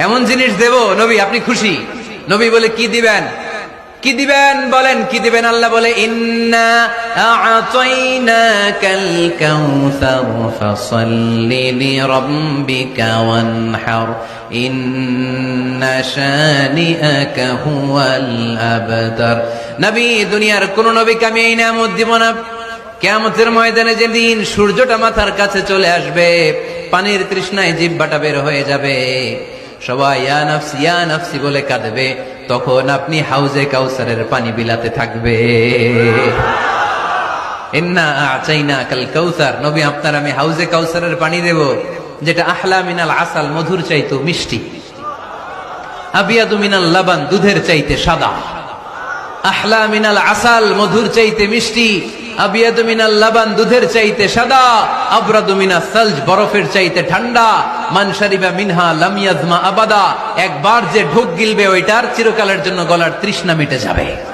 এমন জিনিস দেব, নবী, আপনি খুশি। নবী বলে, কি দিবেন? কি দিবেন? বলেন, কি দিবেন? আল্লাহ বলে নবী, দুনিয়ার কোন নবীকে আমি এই নামত দিব না। কেয়ামতের ময়দানে যেদিন সূর্যটা মাথার কাছে চলে আসবে, পানির তৃষ্ণায় জিব্বাটা বের হয়ে যাবে। সবাই, ইয়া নাফসি ইয়া নাফসি বলে কাঁদবে। তখন আপনি হাউজে কাউসারের পানি বিলাতে থাকবে। কাল আপনার আমি হাউজে পানি দেব, যেটা আহলা মিনাল আসাল, মধুর চাইতো মিষ্টি। মিনাল লাবান, দুধের চাইতে সাদা। আহলা মিনাল আসাল, মধুর চাইতে মিষ্টি। দুধের চাইতে সাদা বরফের চাইতে মানসারিবা মিনহা আবাদা, একবার যে ঢোক গিলবে ওইটার চিরকালের জন্য গলার তৃষ্ণা মিটে যাবে।